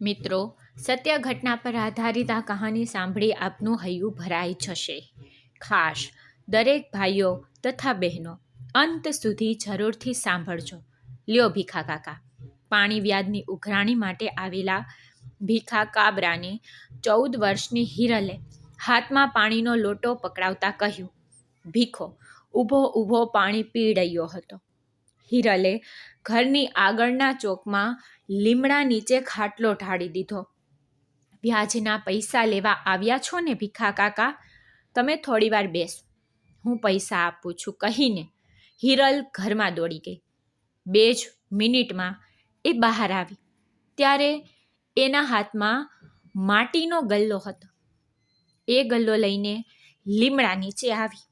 મિત્રો, સત્ય ઘટના પર આધારિત આ કહાની સાંભળી આપનું હૈયું ભરાઈ જશે. ખાસ, દરેક ભાઈઓ તથા બહેનો, અંત સુધી જરૂરથી સાંભળજો. લ્યો ભીખા કાકા. પાણી વ્યાજની ઉઘરાણી માટે આવેલા ભીખા કાબરાને ચૌદ વર્ષની હિરલે હાથમાં પાણીનો લોટો પકડાવતા કહ્યું, ભીખો, ઊભો ઊભો પાણી પી રહ્યો હતો. હિરલે ઘરની આગળના ચોકમાં લીમડા નીચે ખાટલો ઢાળી દીધો. વ્યાજના પૈસા લેવા આવ્યા છો ને ભીખા કાકા? તમે થોડીવાર બેસો. હું પૈસા આપું છું, કહીને હિરલ ઘરમાં દોડી ગઈ. બે જ મિનિટમાં એ બહાર આવી. ત્યારે એના હાથમાં માટીનો ગલ્લો હતો. એ ગલ્લો લઈને લીમડા નીચે આવી.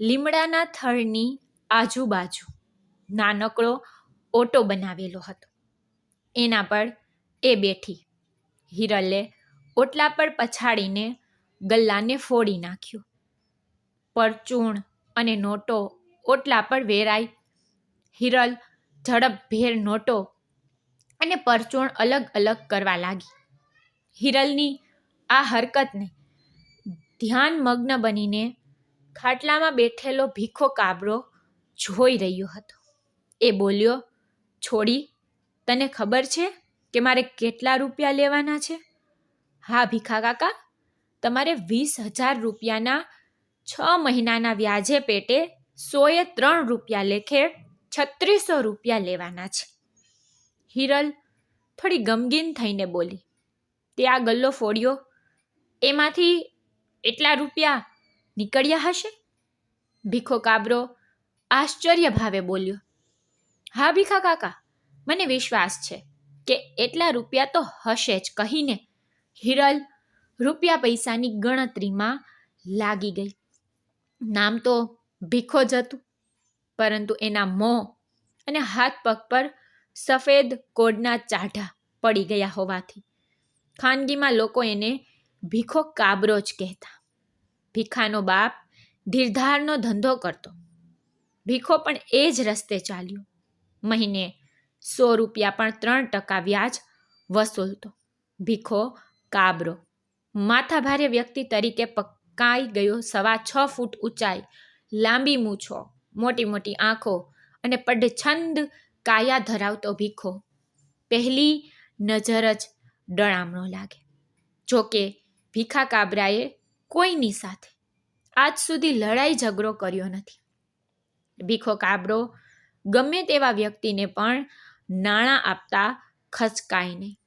લીમડાના થળની આજુબાજુ નાનકડો ઓટો બનાવેલો હતો. એના પર એ બેઠી. હિરલે ઓટલા પર પછાડીને ગલ્લાને ફોડી નાખ્યો. પરચૂણ અને નોટો ઓટલા પર વેરાઈ. હિરલ ઝડપભેર નોટો અને પરચૂણ અલગ અલગ કરવા લાગી. હિરલની આ હરકતને ધ્યાનમગ્ન બનીને ખાટલામાં બેઠેલો ભીખો કાબરો જોઈ રહ્યો હતો. એ બોલ્યો, છોડી, તને ખબર છે કે મારે કેટલા રૂપિયા લેવાના છે? હા, ભીખા કાકા, તમારે વીસ હજાર રૂપિયાના છ મહિનાના વ્યાજે પેટે સોએ ત્રણ રૂપિયા લેખે છત્રીસો રૂપિયા લેવાના છે. હિરલ થોડી ગમગીન થઈને બોલી, તે આ ગલ્લો ફોડ્યો. એમાંથી એટલા રૂપિયા નીકળ્યા હશે? ભીખો કાબરો આશ્ચર્ય ભાવે બોલ્યો હા ભીખા કાકા, મને વિશ્વાસ છે કે એટલા રૂપિયા તો હશે જ કહીને હિરલ રૂપિયા પૈસાની ગણતરીમાં લાગી ગઈ. નામ તો ભીખો જ હતું, પરંતુ એના મોં અને હાથ પગ પર સફેદ કોડના ચાઢા પડી ગયા હોવાથી ખાનગીમાં લોકો એને ભીખો કાબરો જ કહેતા. ભીખાનો બાપ ધીરધારનો ધંધો કરતો. ભીખો પણ એ જ રસ્તે ચાલ્યો. મહિને સો રૂપિયા પણ ત્રણ ટકા વ્યાજ વસૂલતો. ભીખો, કાબરો. માથાભારે વ્યક્તિ તરીકે પકાઈ ગયો સવા છ ફૂટ ઊંચાઈ, લાંબી મૂછો, મોટી મોટી આંખો અને પડછંદ કાયા ધરાવતો ભીખો. પહેલી નજર જ ડણામણો લાગે. જોકે ભીખા કાબરાએ કોઈની સાથે આજ સુધી લડાઈ ઝઘડો કર્યો નથી. ભીખો કાબરો ગમે તેવા વ્યક્તિને પણ નાણાં આપતા ખચકાય નહીં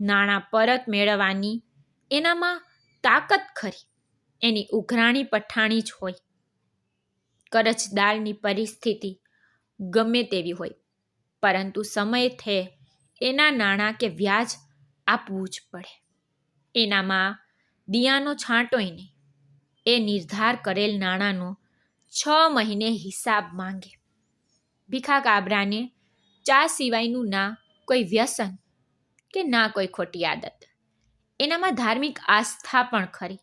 નાણાં પરત મેળવવાની, એનામાં તાકત ખરી. એની ઉઘરાણી પઠાણી જ હોય. કરજદારની પરિસ્થિતિ ગમે તેવી હોય, પરંતુ સમય થે એના નાણાં કે વ્યાજ આપવું જ પડે. એનામાં દિયાનો છાંટોય નહીં. એ નિર્ધાર કરેલ નાણાંનો છ મહિને હિસાબ માંગે. ભીખા કાબરાને ચા સિવાયનું ના કોઈ વ્યસન કે ના કોઈ ખોટી આદત. એનામાં ધાર્મિક આસ્થા પણ ખરી.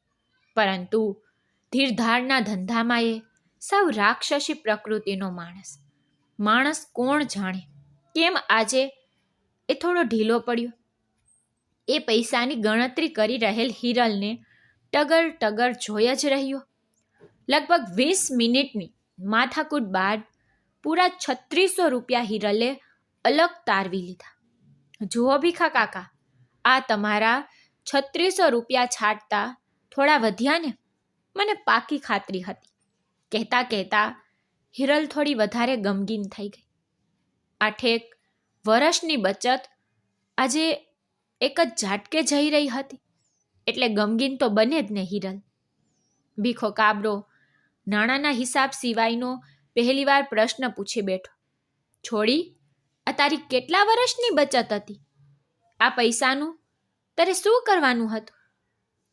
પરંતુ ધીરધારના ધંધામાં એ સાવ રાક્ષસી પ્રકૃતિનો માણસ. માણસ કોણ જાણે? કેમ આજે એ થોડો ઢીલો પડ્યો? એ પૈસાની ગણતરી કરી રહેલ હિરલને ટગર ટગર જોઈ જ રહ્યો. લગભગ વીસ મિનિટની માથાકૂટ બાદ પૂરા છત્રીસો રૂપિયા હિરલે અલગ તારવી લીધા. જુઓ ભીખા કાકા, આ તમારા છત્રીસો રૂપિયા છાંટતા થોડા વધ્યા ને? મને પાકી ખાતરી હતી. કહેતા કહેતા હિરલ થોડી વધારે ગમગીન થઈ ગઈ. આઠેક વર્ષની બચત આજે એક જ ઝાટકે જઈ રહી હતી. એટલે ગમગીન તો બને જ ને હિરલ. ભીખો કાબરો, નાણાંના હિસાબ સિવાયનો પહેલીવાર પ્રશ્ન પૂછી બેઠો. છોડી, આ તારી કેટલા વર્ષની બચત હતી? આ પૈસાનું? તારે શું કરવાનું હતું?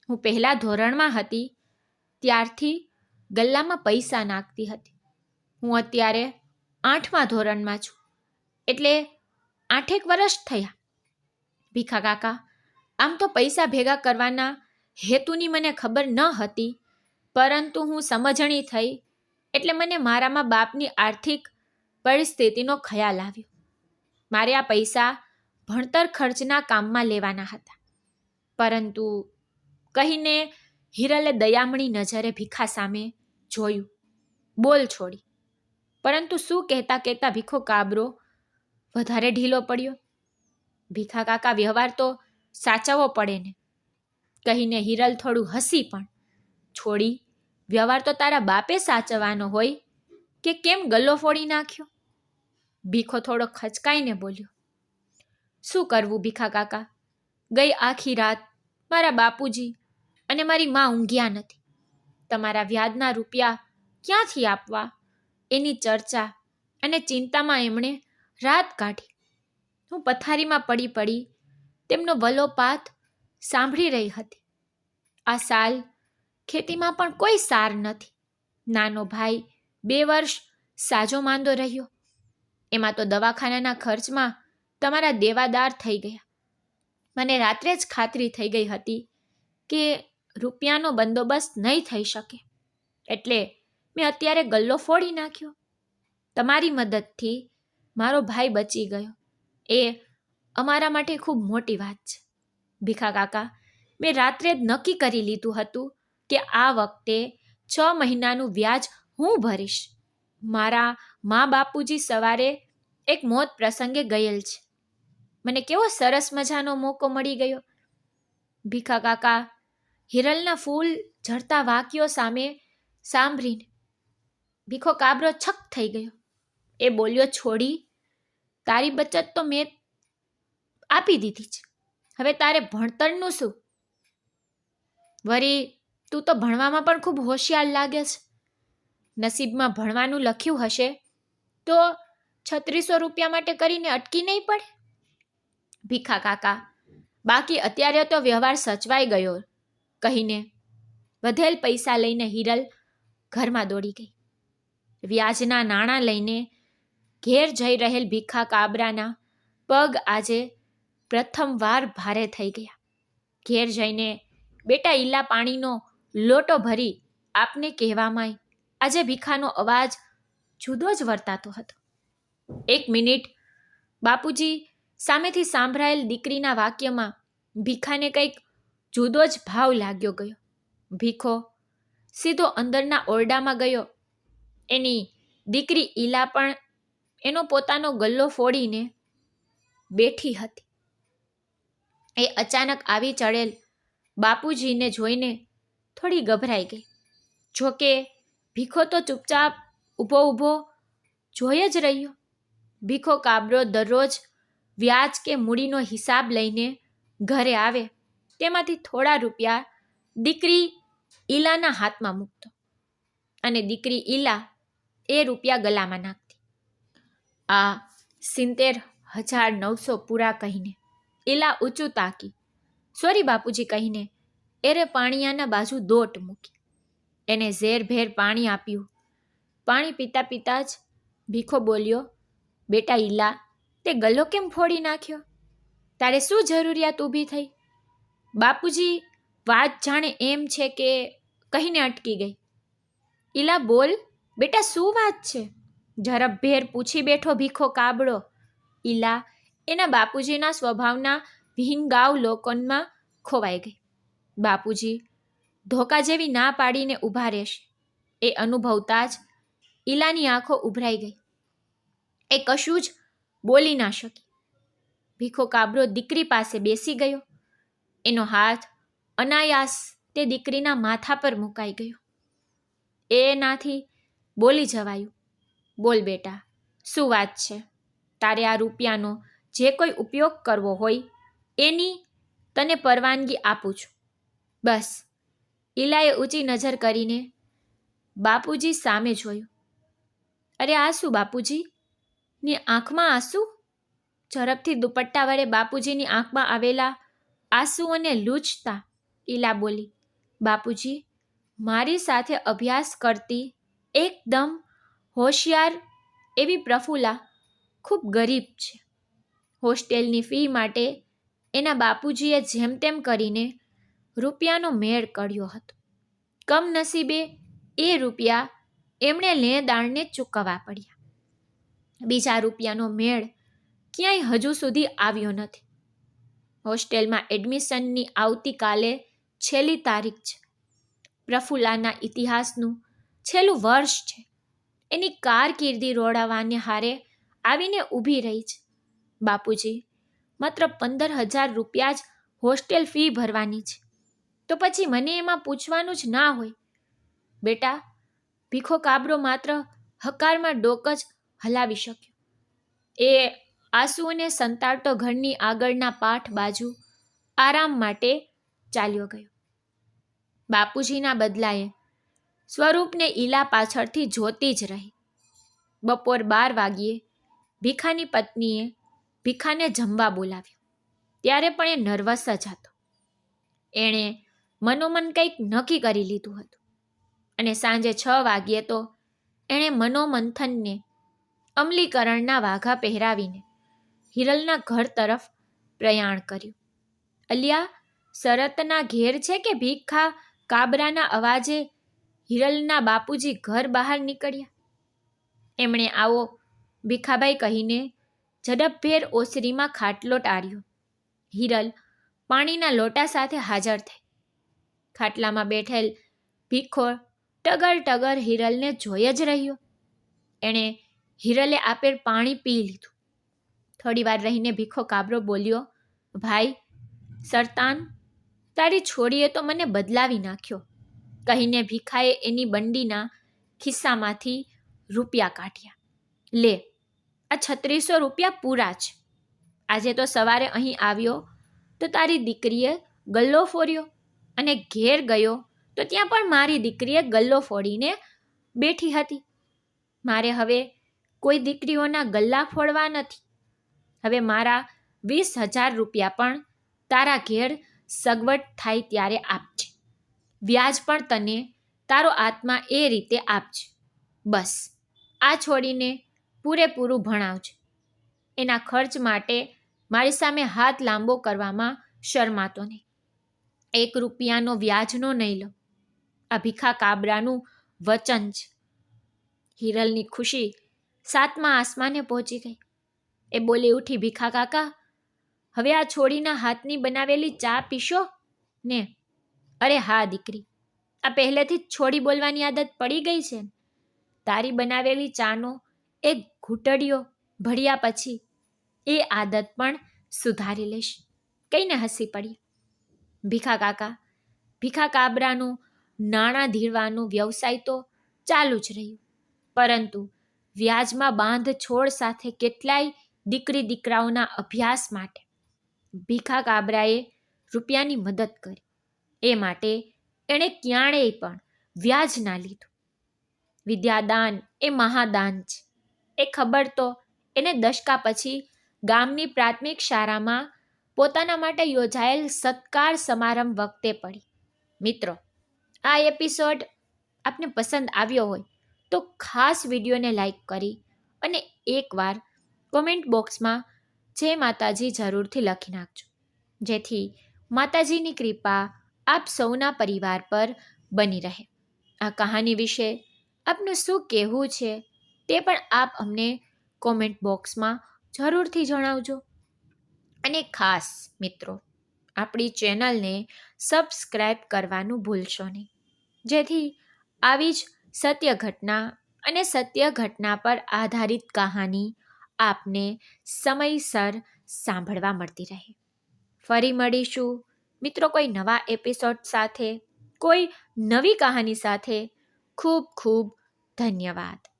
હું પહેલાં ધોરણમાં હતી, ત્યારથી ગલ્લામાં પૈસા નાખતી હતી. હું અત્યારે આઠમા ધોરણમાં છું, એટલે આઠેક વર્ષ થયા. ભીખા કાકા, આમ તો પૈસા ભેગા કરવાના હેતુની મને ખબર ન હતી, પરંતુ હું સમજણી થઈ એટલે મને મારામાં બાપની આર્થિક પરિસ્થિતિનો ખ્યાલ આવ્યો. મારે આ પૈસા ભણતર ખર્ચના કામમાં લેવાના હતા. પરંતુ કહીને હિરલે દયામણી નજરે ભીખા સામે જોયું. બોલ છોડી. પરંતુ શું કહેતા કહેતા ભીખો કાબરો વધારે ઢીલો પડ્યો? ભીખા કાકા વ્યવહાર તો સાચવવો પડે ને. કહીને હિરલ થોડું હસી પણ. છોડી વ્યવહાર તો તારા બાપે સાચવવાનો હોય કે કેમ ગલ્લો ફોડી નાખ્યો? ભીખો થોડો ખચકાઈને બોલ્યો, શું કરવું ભીખા કાકા? ગઈ આખી રાત મારા બાપુજી અને મારી મા ઊંઘ્યા નથી. તમારા વ્યાજના રૂપિયા ક્યાંથી આપવા? એની ચર્ચા અને ચિંતામાં એમણે રાત કાઢી. હું પથારીમાં પડી પડી તેમનો વલોપાત સાંભળી રહી હતી. આ સાલ ખેતીમાં પણ કોઈ સાર નથી. નાનો ભાઈ બે વર્ષ સાજો માંદો રહ્યો. એમાં તો દવાખાનાના ખર્ચમાં તમારા દેવાદાર થઈ ગયા. મને રાત્રે જ ખાતરી થઈ ગઈ હતી કે રૂપિયાનો બંદોબસ્ત નહીં થઈ શકે. એટલે મેં અત્યારે ગલ્લો ફોડી નાખ્યો. તમારી મદદથી મારો ભાઈ બચી ગયો. એ અમારા માટે ખૂબ મોટી વાત છે. ભીખા કાકા, મેં રાત્રે જ નક્કી કરી લીધું હતું કે આ વખતે છ મહિનાનું વ્યાજ હું ભરીશ. મારા મા બાપુજી સવારે એક મોત પ્રસંગે ગયેલ છે. મને કેવો સરસ મજાનો મોકો મળી ગયો. ભીખા કાકા હિરલના ફૂલ ઝડતા વાક્યો સામે સાંભળીને ભીખો કાબરો છક થઈ ગયો. એ બોલ્યો, છોડી, તારી બચત તો મેં આપી દીધી છે. હવે તારે ભણતરનું શું? વળી તું તો ભણવામાં પણ ખૂબ હોશિયાર લાગે છે. નસીબમાં ભણવાનું લખ્યું હશે તો છત્રીસો રૂપિયા માટે કરીને અટકી નહીં પડે? ભીખા કાકા, બાકી અત્યારે તો વ્યવહાર સચવાઈ ગયો. કહીને વધેલ પૈસા લઈને હિરલ ઘરમાં દોડી ગઈ. વ્યાજના નાણાં લઈને ઘેર જઈ રહેલ ભીખા કાબરાના પગ આજે પ્રથમવાર ભારે થઈ ગયા. ઘેર જઈને બેટા ઈલા પાણીનો લોટો ભરી આપને કહેવામાં આજે ભીખાનો અવાજ જુદો જ વર્તાતો હતો. એક મિનિટ બાપુજી સામેથી સાંભળાયેલ દીકરીના વાક્યમાં ભીખાને કંઈક જુદો જ ભાવ લાગ્યો ગયો. ભીખો સીધો અંદરના ઓરડામાં ગયો. એની દીકરી ઈલા પણ એનો પોતાનો ગલ્લો ફોડીને બેઠી હતી. એ અચાનક આવી ચડેલ બાપુજીને જોઈને થોડી ગભરાઈ ગઈ. જોકે, ભીખો તો ચૂપચાપ ઊભો ઊભો જોઈ જ રહ્યો. ભીખો કાબરો દરરોજ વ્યાજ કે મૂડીનો હિસાબ લઈને ઘરે આવે. તેમાંથી થોડા રૂપિયા દીકરી ઈલાના હાથમાં મૂકતો અને દીકરી ઈલા એ રૂપિયા ગલામાં નાખતી. આ સિત્તેર હજાર નવસો પૂરા કહીને ઈલા ઊંચું તાકી, સોરી બાપુજી, કહીને એરે પાણીયાના બાજુ દોટ મૂકી. એને ઝેરભેર પાણી આપ્યું. પાણી પીતા પીતા જ ભીખો બોલ્યો, બેટા ઈલા, તે ગલ્લો કેમ ફોડી નાખ્યો? તારે શું જરૂરિયાત ઊભી થઈ? બાપુજી, વાત જાણે એમ છે કે કહીને અટકી ગઈ. ઈલા, બોલ, બેટા શું વાત છે? ઝરપભેર પૂછી બેઠો ભીખો કાબડો ઈલા, એના બાપુજીના સ્વભાવના ભીંગાવ લોકોમાં ખોવાઈ ગઈ. બાપુજી, ધોકા જેવી ના પાડીને ઊભા રહેશે. એ અનુભવતા જ ઈલાની આંખો ઉભરાઈ ગઈ. એ કશું જ બોલી ના શકી. ભીખો કાબરો દીકરી પાસે બેસી ગયો. એનો હાથ અનાયાસ તે દીકરીના માથા પર મુકાઈ ગયો. એનાથી બોલી જવાયું, બોલ બેટા, શું વાત છે? તારે આ રૂપિયાનો જે કોઈ ઉપયોગ કરવો હોય એની તને પરવાનગી આપું છું. બસ. ઈલાએ ઊંચી નજર કરીને બાપુજી સામે જોયું. અરે આ શું બાપુજી? ની આંખમાં આંસુ? ઝડપથી દુપટ્ટા વડે બાપુજીની આંખમાં આવેલા આંસુઓને લૂછતા ઈલા બોલી, બાપુજી, મારી સાથે અભ્યાસ કરતી એકદમ હોશિયાર એવી પ્રફુલા ખૂબ ગરીબ છે. હોસ્ટેલની ફી માટે એના બાપુજીએ જેમ તેમ કરીને રૂપિયાનો મેળ કર્યો હતો. કમનસીબે એ રૂપિયા એમણે લેદાણને ચૂકવવા પડ્યા. બીજા રૂપિયાનો મેળ ક્યાંય હજુ સુધી આવ્યો નથી. હોસ્ટેલમાં એડમિશનની આવતીકાલે છેલ્લી તારીખ છે. પ્રફુલ્લાના ઇતિહાસનું છેલ્લું વર્ષ છે. એની કારકિર્દી રોડાવાને હારે આવીને ઊભી રહી છે. બાપુજી, માત્ર પંદર હજાર રૂપિયા જ હોસ્ટેલ ફી ભરવાની છે. તો પછી મને એમાં પૂછવાનું જ ના હોય. બેટા, ભીખો કાબરો માત્ર હકારમાં ડોક જ હલાવી શક્યો. એ આંસુઓને સંતાડતો ઘરની આગળના પાઠ બાજુ આરામ માટે ચાલ્યો ગયો. બાપુજીના બદલાએ સ્વરૂપને ઈલા પાછળથી જોતી જ રહી. બપોર બાર વાગ્યે ભીખાની પત્નીએ ભીખાને જમવા બોલાવ્યો. ત્યારે પણ એ નર્વસ જ હતો. એણે મનોમન કંઈક નક્કી કરી લીધું હતું. અને સાંજે છ વાગ્યે તો એણે મનોમંથનને અમલીકરણના વાઘા પહેરાવીને હિરલના ઘર તરફ પ્રયાણ કર્યું. અલિયા, શરતના ઘેર છે કે ભીખા કાબરાના અવાજે હિરલના બાપુજી ઘર બહાર નીકળ્યા? એમણે આવો ભીખાભાઈ કહીને ઝડપભેર ઓસરીમાં ખાટલો ટાળ્યો. હિરલ પાણીના લોટા સાથે હાજર થઈ. ખાટલામાં બેઠેલ ભીખો ટગર ટગર હિરલને જોઈ જ રહ્યો. એણે હિરલે આપેલ પાણી પી લીધું. થોડી વાર રહીને ભીખો કાબરો બોલ્યો, ભાઈ, સરતાન, તારી છોડીએ તો મને બદલાવી નાખ્યો. કહીને ભીખાએ એની બંડીના ખિસ્સામાંથી રૂપિયા કાઢ્યા. લે, આ છત્રીસો રૂપિયા પૂરા છે. આજે તો સવારે અહીં આવ્યો તો તારી દીકરીએ ગલ્લો ફોર્યો. અને ઘેર ગયો તો ત્યાં પણ મારી દીકરીએ ગલ્લો ફોડીને બેઠી હતી. મારે હવે કોઈ દીકરીઓના ગલ્લા ફોડવા નથી. હવે મારા વીસ હજાર રૂપિયા પણ તારા ઘેર સગવડ થાય ત્યારે આપજે. વ્યાજ પણ તને તારો આત્મા એ રીતે આપજે. બસ, આ છોડીને પૂરેપૂરું ભણાવજે. એના ખર્ચ માટે મારી સામે હાથ લાંબો કરવામાં શરમાતો નહીં. એક રૂપિયાનો વ્યાજનો નહીં લો. આ ભીખા કાબરાનું વચન છે. હિરલની ખુશી સાતમા આસમાને પહોંચી ગઈ. એ બોલી ઉઠી, ભીખા કાકા, હવે આ છોડીના હાથની બનાવેલી ચા પીશો ને? અરે હા, દીકરી. આ પહેલેથી જ છોડી બોલવાની આદત પડી ગઈ છે તારી બનાવેલી ચાનો એક ઘૂંટડીયો ભળ્યા પછી એ આદત પણ સુધારી લઈશ. કહીને હસી પડી. ભીખા કાકા. ભીખા કાબરાનું નાણાં ધીરવાનું વ્યવસાય તો ચાલુ જ રહ્યું. પરંતુ વ્યાજમાં બાંધ છોડ સાથે કેટલાય દીકરી દીકરાઓના અભ્યાસ માટે ભીખા કાબરાએ રૂપિયાની મદદ કરી. એ માટે એણે ક્યારેય પણ વ્યાજ ના લીધું. વિદ્યાદાન એ મહાદાન છે. એ ખબર તો એને દશકા પછી ગામની પ્રાથમિક શાળામાં પોતાના માટે યોજાયેલ સત્કાર સમારંભ વખતે પડી. મિત્રો, આ એપિસોડ આપને પસંદ આવ્યો હોય તો ખાસ વિડીયોને લાઈક કરી અને એકવાર કોમેન્ટ બોક્સમાં જય માતાજી જરૂરથી લખી નાખજો. જેથી માતાજીની કૃપા આપ સૌના પરિવાર પર બની રહે. આ કહાની વિશે આપનું શું કહેવું છે તે પણ આપ અમને કોમેન્ટ બોક્સમાં જરૂરથી જણાવજો. અને ખાસ મિત્રો, આપણી ચેનલને સબસ્ક્રાઈબ કરવાનું ભૂલશો નહીં. જેથી આવી જ સત્ય ઘટના અને સત્ય ઘટના પર આધારિત કહાની આપને સમયસર સાંભળવા મળતી રહે. ફરી મળીશું. મિત્રો, કોઈ નવા એપિસોડ સાથે, કોઈ નવી કહાની સાથે, ખૂબ ખૂબ ધન્યવાદ.